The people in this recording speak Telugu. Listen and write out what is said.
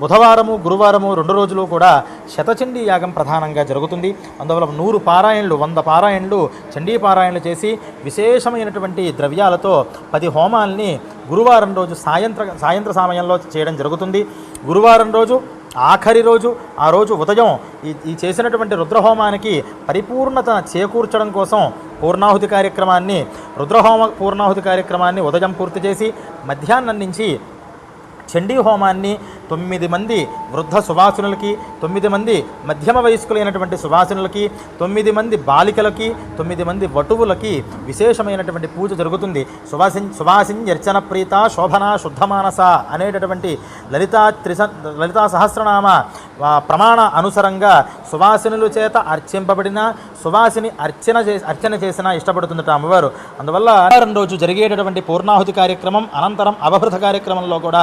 బుధవారము గురువారము రెండు రోజులు కూడా శతచండీ యాగం ప్రధానంగా జరుగుతుంది. అందువల్ల నూరు పారాయణలు వంద పారాయణలు చండీ పారాయణలు చేసి విశేషమైనటువంటి ద్రవ్యాలతో పది హోమాల్ని గురువారం రోజు సాయంత్ర సాయంత్ర సమయంలో చేయడం జరుగుతుంది. గురువారం రోజు ఆఖరి రోజు ఆ రోజు ఉదయం ఈ ఈ చేసినటువంటి రుద్రహోమానికి పరిపూర్ణత చేకూర్చడం కోసం పూర్ణాహుతి కార్యక్రమాన్ని రుద్రహోమ పూర్ణాహుతి కార్యక్రమాన్ని ఉదయం పూర్తి చేసి మధ్యాహ్నం నుంచి చండీ హోమాన్ని తొమ్మిది మంది వృద్ధ సువాసునులకి తొమ్మిది మంది మధ్యమ వయస్కులైనటువంటి సువాసనులకి తొమ్మిది మంది బాలికలకి తొమ్మిది మంది వటువులకి విశేషమైనటువంటి పూజ జరుగుతుంది. సువాసిన్ సువాసిన్యర్చన ప్రీత శోభన శుద్ధమానస అనేటటువంటి లలితా త్రిస లలితా సహస్రనామ ప్రమాణ అనుసరంగా సువాసినుల చేత అర్చింపబడిన సువాసిని అర్చన చే అర్చన చేసిన ఇష్టపడుతుందట అమ్మవారు. అందువల్ల రెండు రోజు జరిగేటటువంటి పూర్ణాహుతి కార్యక్రమం అనంతరం అవభృత కార్యక్రమంలో కూడా